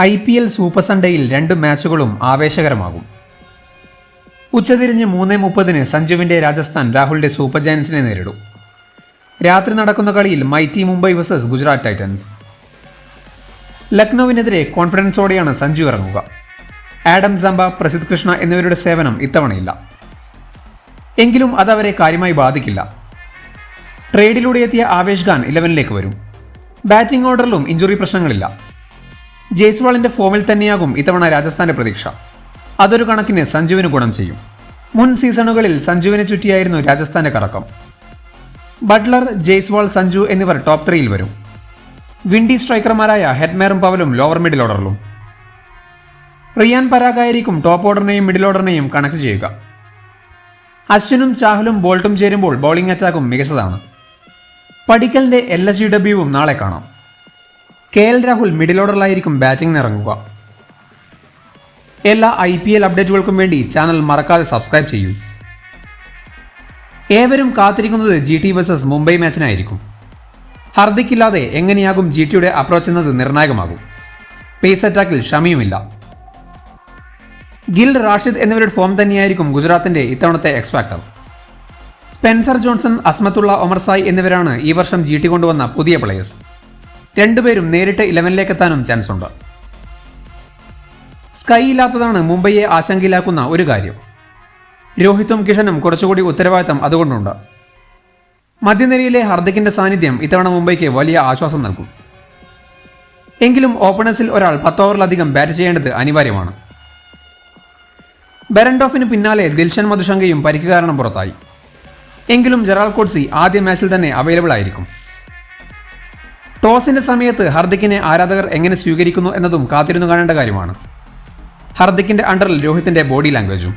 I P L super സൺഡേയിൽ രണ്ട് മാച്ചുകളും ആവേശകരമാകും. ഉച്ചതിരിഞ്ഞ് മൂന്ന് മുപ്പതിന് സഞ്ജുവിന്റെ രാജസ്ഥാൻ രാഹുലിന്റെ സൂപ്പർ ജയൻസിനെ നേരിടും. രാത്രി നടക്കുന്ന കളിയിൽ mighty Mumbai versus Gujarat titans. ലക്നൌവിനെതിരെ കോൺഫിഡൻസോടെയാണ് സഞ്ജു ഇറങ്ങുക. ആഡം സമ്പ പ്രസിദ്ധ് കൃഷ്ണ എന്നിവരുടെ സേവനം ഇത്തവണയില്ല. എങ്കിലും അതവരെ കാര്യമായി ബാധിക്കില്ല. ട്രേഡിലൂടെ എത്തിയ ആവേശ് ഖാൻ ഇലവനിലേക്ക് വരും. Batting ഓർഡറിലും injury പ്രശ്നങ്ങളില്ല. ജയ്സ്വാളിന്റെ ഫോമിൽ തന്നെയാകും ഇത്തവണ രാജസ്ഥാന്റെ പ്രതീക്ഷ. അതൊരു കണക്കിന് സഞ്ജുവിന് ഗുണം ചെയ്യും. മുൻ സീസണുകളിൽ സഞ്ജുവിനെ ചുറ്റിയായിരുന്നു രാജസ്ഥാന്റെ കറക്കം. ബട്ട്ലർ ജയ്സ്വാൾ സഞ്ജു എന്നിവർ ടോപ്പ് ത്രീയിൽ വരും. വിൻഡി സ്ട്രൈക്കർമാരായ ഹെഡ്മേറും പവലും ലോവർ മിഡിൽ ഓർഡറിലും റിയാൻ പരാഗായിരിക്കും ടോപ്പ് ഓർഡറിനെയും മിഡിൽ ഓർഡറിനെയും കണക്ട് ചെയ്യുക. അശ്വിനും ചാഹലും ബോൾട്ടും ചേരുമ്പോൾ ബൗളിംഗ് അറ്റാക്കും മികച്ചതാണ്. പടിക്കലിന്റെ എൽ എസ് ഡബ്ല്യുവും നാളെ കാണാം. കെ എൽ രാഹുൽ മിഡിൽ ഓർഡറിലായിരിക്കും ബാറ്റിംഗിന് ഇറങ്ങുക. എല്ലാ ഐ പി എൽ അപ്ഡേറ്റുകൾക്കും വേണ്ടി ചാനൽ മറക്കാതെ സബ്സ്ക്രൈബ് ചെയ്യൂ. ഏവരും കാത്തിരിക്കുന്നത് ജി ടി വേഴ്സസ് മുംബൈ മാച്ചിനായിരിക്കും ഹർദിക്കില്ലാതെ എങ്ങനെയാകും ജി ടിയുടെ അപ്രോച്ച് എന്നത് നിർണായകമാകും. പേസ് അറ്റാക്കിൽ ഷമിയുമില്ല. ഗിൽ റാഷിദ് എന്നിവരുടെ ഫോം തന്നെയായിരിക്കും ഗുജറാത്തിന്റെ ഇത്തവണത്തെ X factor Spencer Johnson Azmatullah Omarzai എന്നിവരാണ് ഈ വർഷം ജി ടി കൊണ്ടുവന്ന പുതിയ പ്ലേയേഴ്സ് രണ്ടുപേരും നേരിട്ട് ഇലവനിലേക്ക് എത്താനും ചാൻസ് ഉണ്ട് സ്കൈ ഇല്ലാത്തതാണ് മുംബൈയെ ആശങ്കയിലാക്കുന്ന ഒരു കാര്യം. രോഹിത്തും കിഷനും കുറച്ചുകൂടി ഉത്തരവാദിത്തം അതുകൊണ്ടുണ്ട്. മധ്യനിരയിലെ ഹർദിക്കിന്റെ സാന്നിധ്യം ഇത്തവണ മുംബൈക്ക് വലിയ ആശ്വാസം നൽകും. എങ്കിലും ഓപ്പണേഴ്സിൽ ഒരാൾ പത്ത് ഓവറിലധികം ബാറ്റ് ചെയ്യേണ്ടത് അനിവാര്യമാണ്. ബെറൻഡോഫിന് പിന്നാലെ ദിൽഷൻ മധുശങ്കയും പരിക്ക് കാരണം പുറത്തായി. എങ്കിലും ജെറാൾ കോട്സി ആദ്യ മാച്ചിൽ തന്നെ അവൈലബിൾ ആയിരിക്കും. ടോസിന്റെ സമയത്ത് ഹർദിക്കിനെ ആരാധകർ എങ്ങനെ സ്വീകരിക്കുന്നു എന്നതും കാത്തിരുന്നു കാണേണ്ട കാര്യമാണ്. ഹർദിക്കിന്റെ അണ്ടറിൽ രോഹിത്തിന്റെ ബോഡി ലാംഗ്വേജും